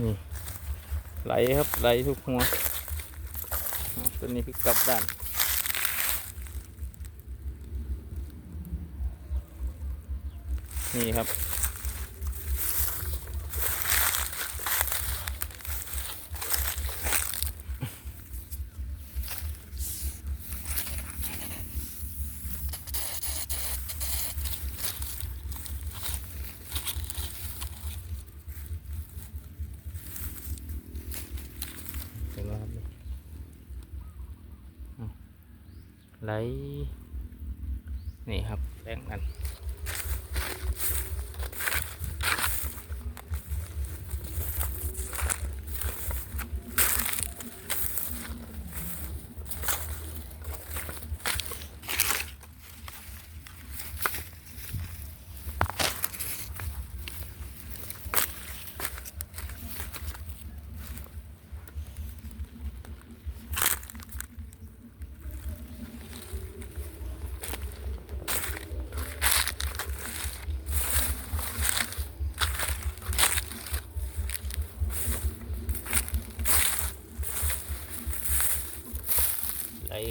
นี่ไหลครับไหลทุกหัวตัวนี้คือกลับด้านนี่ครับ เห็นไหมครับนี่อะ ไหลนี่ครับแบ่งกัน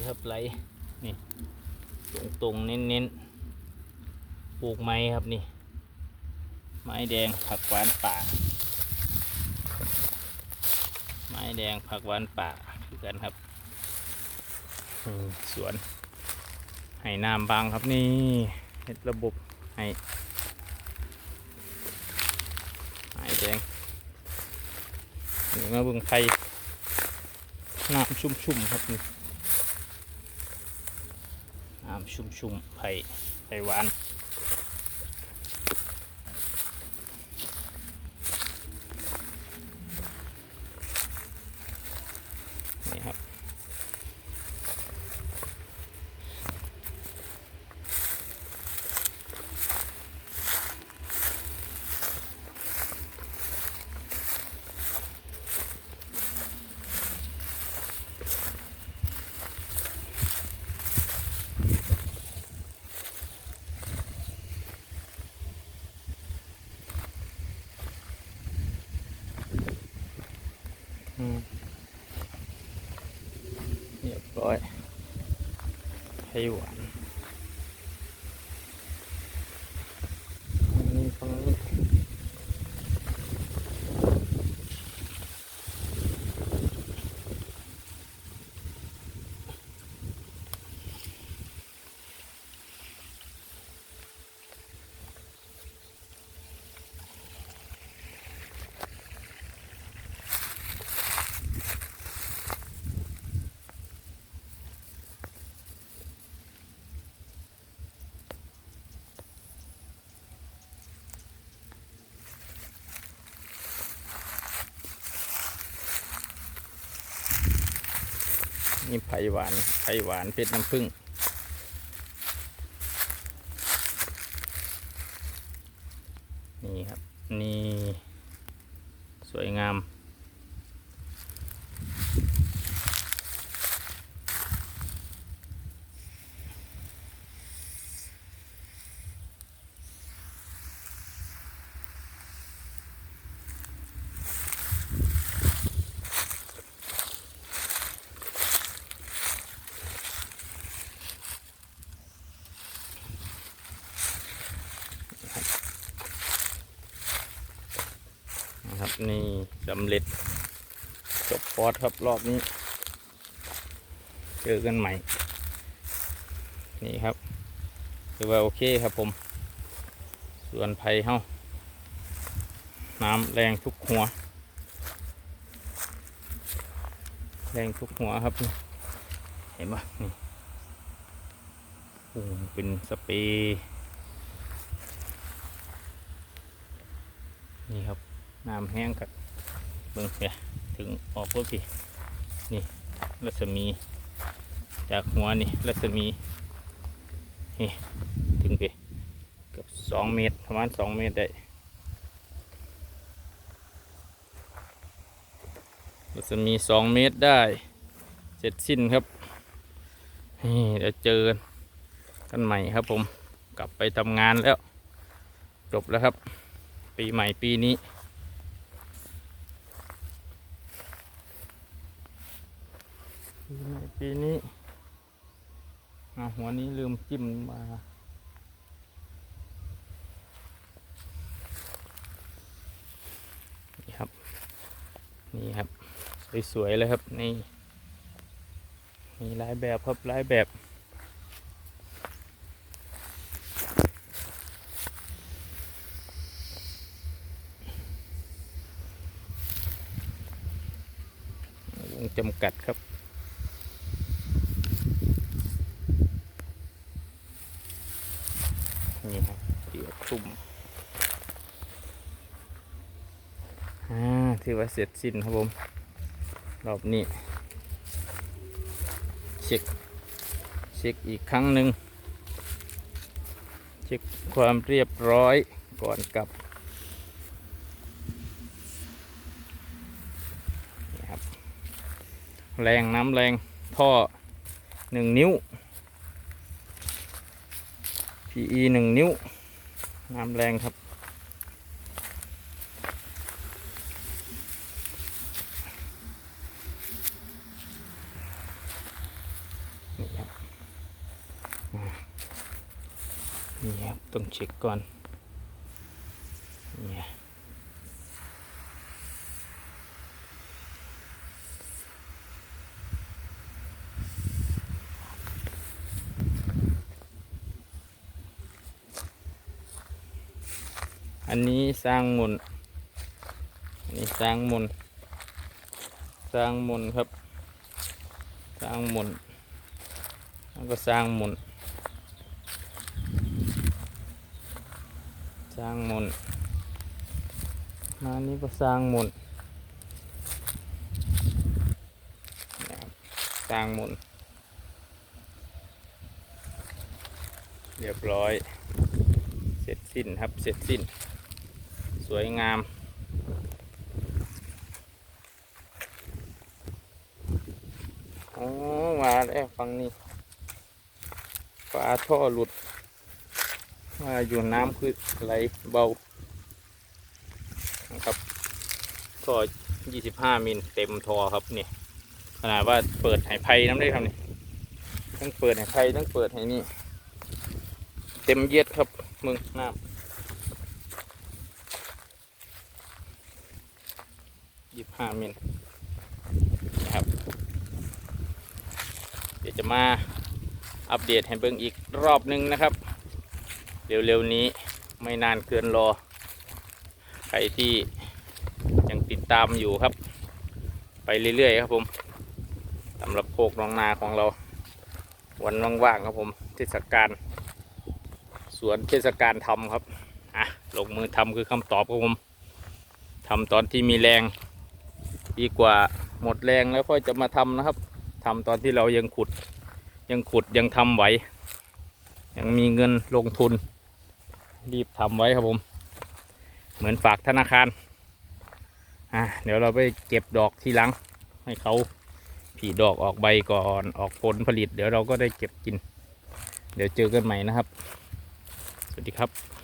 ครับไหลนี่ตรงตรงๆเน้นเน้นๆปลูกไม้ครับนี่ ไม้แดงผักหวานป่า ไม้แดงผักหวานป่าคือกันครับสวนให้น้ำบางครับนี่เฮ็ดระบบให้ไม้แดงนี่มาเบิ่งไผ่น้ำชุ่มๆครับนี่ ชุ่มๆไผ่ไผ่หวาน ไผ่หวานนี่ฝั่งนี้ นี่ไผ่หวานไผ่หวานเพชรน้ำผึ้งนี่ครับ นี่ สวยงาม นี่สำเร็จ จบพอดครับรอบนี้ เจอกันใหม่ นี่ครับคือว่าโอเคครับผม ส่วนไผ่เฮาน้ำแรงทุกหัว แรงทุกหัวครับ เห็นปะนี่เป็นสเปรย์นี่ครับ น้ำแห้งกับเบิ่งเนี่ยถึงออกรถพี่นี่รัศมี จากหัวนี่รัศมีนี่ถึงไปเกือบสองเมตรประมาณสองเมตรได้รัศมีสองเมตรได้เสร็จสิ้นครับนี่เดี๋ยวเจอกันใหม่ครับผมกลับไปทำงานแล้ว จบแล้วครับ ปีใหม่ปีนี้ ปีนี้หัวนี้ลืมจิ้มมานี่ครับ นี่ครับ สวยๆเลยครับ นี่ มีหลายแบบครับหลายแบบวงจำกัดครับ นี่ครับเกี่ยวคลุมอ่า ถือว่าเสร็จสิ้นครับผม รอบนี้ เช็ค เช็คอีกครั้งหนึ่ง เช็คความเรียบร้อยก่อนกลับนี่ครับ แรงน้ำแรงท่อหนึ่งนิ้ว PE หนึ่งนิ้ว น้ำแรงครับ นี่ครับอ่านี่ครับ ต้องเช็คก่อนนี่อันนี้สร้างมุนอันนี้สร้างมุนสร้างมุนครับ สร้างมุนแล้วก็สร้างมุน สร้างหมุนมานี้ก็สร้างหมุนสร้างหมุนเรียบร้อย เสร็จสิ้นครับ เสร็จสิ้น สวยงามอ๋อมาแล้วฟังนี้ฝาท่อหลุด ว่าอยู่น้ำคือไหลเบานะครับท่อ25มิลเต็มท่อครับนี่ขนาดว่าเปิดไหไพน้ำได้ครับนี่ทั้งเปิดไหไพทั้งเปิดไหนี่เต็มเย็ดครับมึงน้ำยี่ห้ามิลนะครับ เดี๋ยวจะมาอัปเดตให้เบิ่งอีกรอบหนึงนะครับ เร็วๆนี้ไม่นานเกินรอ ใครที่ยังติดตามอยู่ครับ ไปเรื่อยๆครับผมสำหรับโคกหนองนาของเรา วันว่างๆครับผมเทศกาลสวนเทศกาลทำครับอะลงมือทำคือคำตอบครับผมทำตอนที่มีแรง ดีกว่าหมดแรงแล้วค่อยจะมาทำนะครับทำตอนที่เรายังขุด ยังขุดยังทำไหวยังมีเงินลงทุน รีบทำไว้ครับผม เหมือนฝากธนาคารอะเดี๋ยวเราไปเก็บดอกทีหลัง ให้เขาผีดอกออกใบก่อนออกผลผลิต เดี๋ยวเราก็ได้เก็บกิน เดี๋ยวเจอกันใหม่นะครับ สวัสดีครับ